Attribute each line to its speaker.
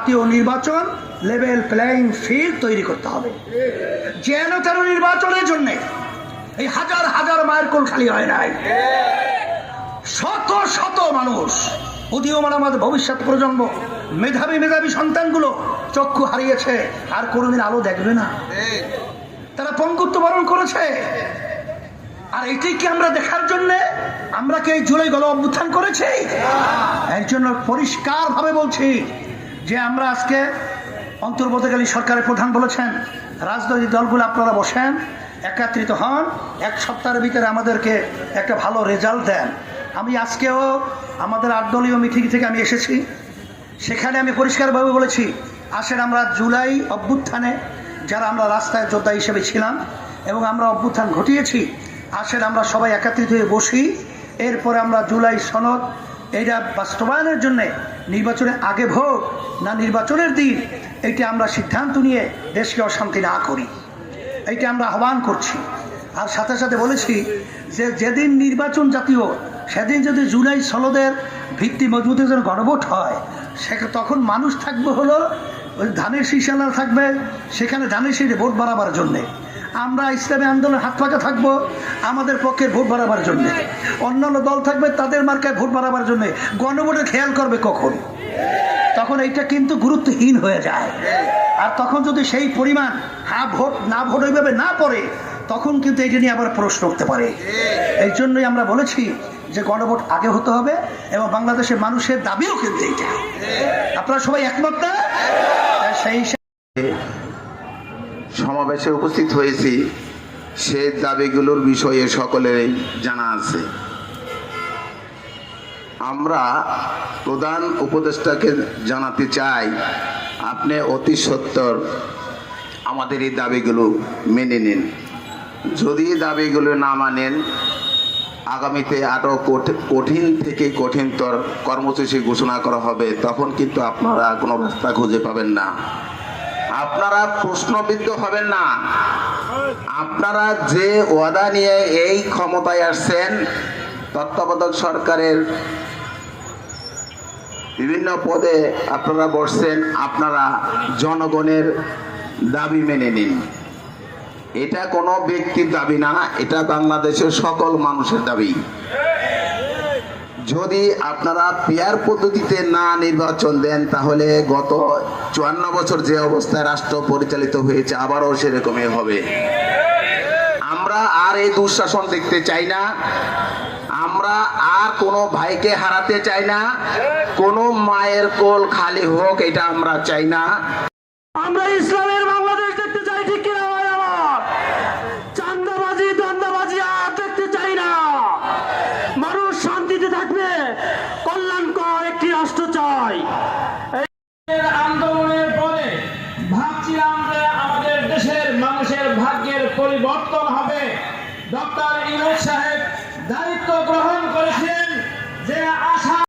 Speaker 1: জাতীয় নির্বাচন level playing field তৈরি করতে হবে। যেন তেন নির্বাচনের জন্য এই হাজার হাজার মায়ের কোল খালি হয় নাই। শত শত মানুষ, উদীয়মান আমাদের ভবিষ্যৎ প্রজন্ম, মেধাবী মেধাবী সন্তানগুলো চক্ষু হারিয়েছে, আর কোনোদিন আলো দেখবে না। তারা পঙ্গুত্ব বরণ করেছে। আর এটাই কি আমরা দেখার জন্য, আমরা কি এই জুলাই গণ অভ্যুত্থান করেছি? এর জন্য পরিষ্কার ভাবে বলছি যে আমরা আজকে অন্তর্বর্তীকালী সরকারের প্রধান বলেছেন, রাজনৈতিক দলগুলো আপনারা বসেন, একাত্রিত হন, এক সপ্তাহের ভিতরে আমাদেরকে একটা ভালো রেজাল্ট দেন। আমি আজকেও আমাদের আটদলীয় মিটিং থেকে আমি এসেছি। সেখানে আমি পরিষ্কারভাবে বলেছি, আসেন আমরা জুলাই অভ্যুত্থানে, যারা আমরা রাস্তায় যোদ্ধা হিসেবে ছিলাম এবং আমরা অভ্যুত্থান ঘটিয়েছি, আসেন আমরা সবাই একত্রিত হয়ে বসি। এরপরে আমরা জুলাই সনদ এইটা বাস্তবায়নের জন্য নির্বাচনের আগে ভোট, না নির্বাচনের দিন, এইটা আমরা সিদ্ধান্ত নিয়ে দেশকে অশান্তি না করি। এইটা আমরা আহ্বান করছি। আর সাথে সাথে বলেছি যে যেদিন নির্বাচন জাতীয়, সেদিন যদি জুলাই সনদের ভিত্তি মজবুতের জন্য গণভোট হয়, সে তখন মানুষ থাকবে হলো ওই ধানের শীষালা থাকবে, সেখানে ধানের শীষে ভোট বাড়াবার জন্যে। আমরা ইসলামী আন্দোলন হাত পাকা থাকব আমাদের পক্ষে ভোট বাড়াবার জন্যে। অন্যান্য দল থাকবে তাদের মার্কায় ভোট বাড়াবার জন্যে। গণভোটে খেয়াল করবে কখন? তখন এইটা কিন্তু গুরুত্বহীন হয়ে যায়। আর তখন যদি সেই পরিমাণ হ্যাঁ ভোট না ভোট ওইভাবে না পড়ে, তখন কিন্তু এটা নিয়ে আবার প্রশ্ন উঠতে পারে। এই জন্যই আমরা বলেছি যে গণভোট আগে হতে হবে এবং বাংলাদেশের মানুষের দাবিও কিন্তু এইটা। আপনারা সবাই একমত না? সেই
Speaker 2: সমাবেশে উপস্থিত হয়েছি, সে দাবিগুলোর বিষয়ে সকলেরই জানা আছে। আমরা প্রধান উপদেষ্টাকে জানাতে চাই, আপনি অতি সত্তর আমাদের এই দাবিগুলো মেনে নিন। যদি দাবিগুলো না মানেন, আগামীতে আরও কঠিন থেকে কঠিনতর কর্মসূচি ঘোষণা করা হবে, তখন কিন্তু আপনারা কোনো রাস্তা খুঁজে পাবেন না। আপনারা প্রশ্নবিদ্ধ হবেন না। আপনারা যে ওয়াদা নিয়ে এই ক্ষমতায় আসছেন, তত্ত্বাবধায়ক সরকারের বিভিন্ন পদে আপনারা বসছেন, আপনারা জনগণের দাবি মেনে নিন। এটা কোনো ব্যক্তির দাবি না, এটা বাংলাদেশের সকল মানুষের দাবি। যদি আপনারা পেয়ার পদ্ধতিতে না নির্বাচন দেন, তাহলে গত চুয়ান্ন বছর যে অবস্থায় রাষ্ট্র পরিচালিত হয়েছে, আবারও সেরকমই হবে। আমরা আর এই দুঃশাসন দেখতে চাই না। আমরা আর কোনো ভাইকে হারাতে চাই না। কোনো মায়ের কোল খালি হোক, এটা আমরা চাই না।
Speaker 3: আমরা ইসলামের বাংলাদেশ দেখতে চাই ঠিক কিনা ভাই আমার চান্দাবাজি দ্বন্দ্বাবাজি আর দেখতে চাই না মানুষ শান্তিতে থাকবে কল্যাণকর একটি রাষ্ট্র চাই
Speaker 4: এর আন্দোলনের পরে ভাবছিলাম যে আমাদের দেশের মানুষের ভাগ্যের পরিবর্তন হবে। ডক্টর ইউনুস সাহেব দায়িত্ব গ্রহণ করেছেন যে আশা